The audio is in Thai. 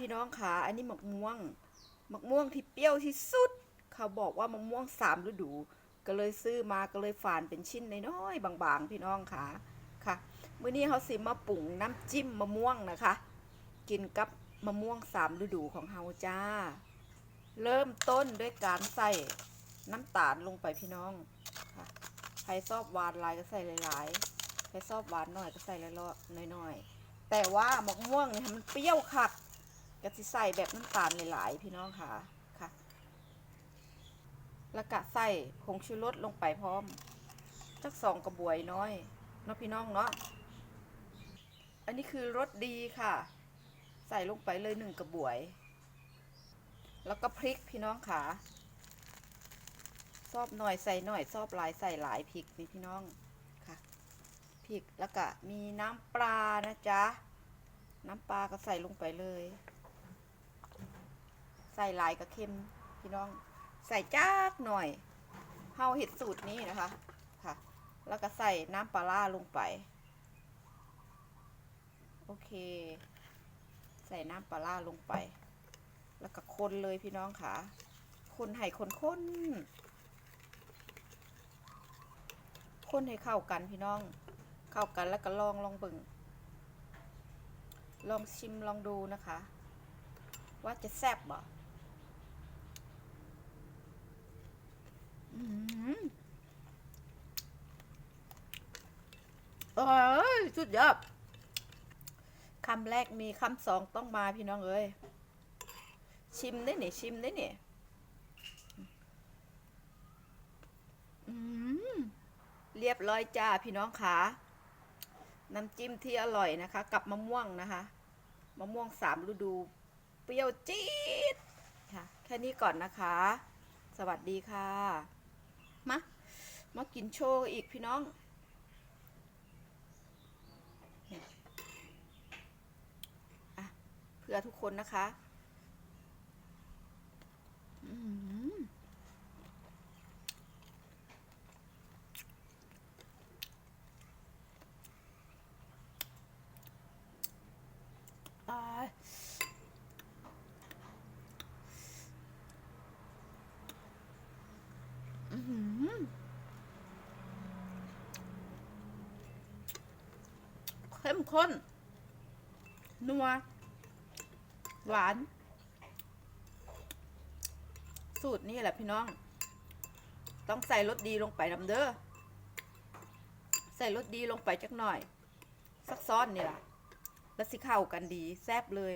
พี่น้องขาอันนี้มะม่วงมะม่วงที่เปรี้ยวที่สุด เขาบอกว่ามะม่วงสามฤดู ก็เลยซื้อมาก็เลยฝานเป็นชิ้นน้อยๆบางๆ พี่น้องขาค่ะมื้อนี้เขาสิมาปรุงน้ำจิ้มมะม่วงนะคะ กินกับมะม่วงสามฤดูของเฮาจ้า เริ่มต้นด้วยการใส่น้ำตาลลงไปพี่น้องค่ะใครชอบหวานลายก็ใส่หลายๆใครชอบหวานหน่อยก็ใส่ละลน้อยๆแต่ว่ามะม่วงเนี่ยมันเปรี้ยวคัก ก็สิใส่แบบน้ำตาลหลายๆพี่น้องค่ะค่ะ แล้วก็ใส่ผงชูรสลงไปพร้อมสักสองกระบวยน้อยเนาะพี่น้องเนาะอันนี้คือรสดีค่ะ ใส่ลงไปเลยหนึ่งกระบวย แล้วก็พริกพี่น้องค่ะซอบหน่อยใส่หน่อยซอบหลายใส่หลายพริกนี่พี่น้องค่ะพริกแล้วก็มีน้ำปลานะจ๊ะน้ำปลาก็ใส่ลงไปเลย ใส่ลายก็เค็มพี่น้อง ใส่จักหน่อยเฮาเห็ดสูตรนี้นะคะค่ะ แล้วก็ใส่น้ำปลาร้าลงไป โอเค ใส่น้ำปลาร้าลงไป แล้วก็คนเลยพี่น้องค่ะ คนให้คนคนคนให้เข้ากันพี่น้อง เข้ากันแล้วก็ลองลองเบิ่งลองชิมลองดูนะคะ ว่าจะแซ่บบ่ อืมเอ้ยสุดยอดคำแรกมีคำสองต้องมาพี่น้องเอ้ยชิมได้เนี่ยชิมได้เนี่ยเรียบร้อยจ้าพี่น้องขาน้ำจิ้มที่อร่อยนะคะ กับมะม่วงนะคะ มะม่วงสามฤดู เปรี้ยวจี๊ดค่ะ แค่นี้ก่อนนะคะ สวัสดีค่ะ มากินโชว์อีกพี่น้อง เพื่อทุกคนนะคะอืมตายอื้อหือ เข้มข้น นัว หวาน สูตรนี่แหละพี่น้อง ต้องใส่รสดีลงไปนำเด้อ ใส่รสดีลงไปจักหน่อย สักซ้อนนี่แหละแล้วสิเข้ากันดีแซ่บเลย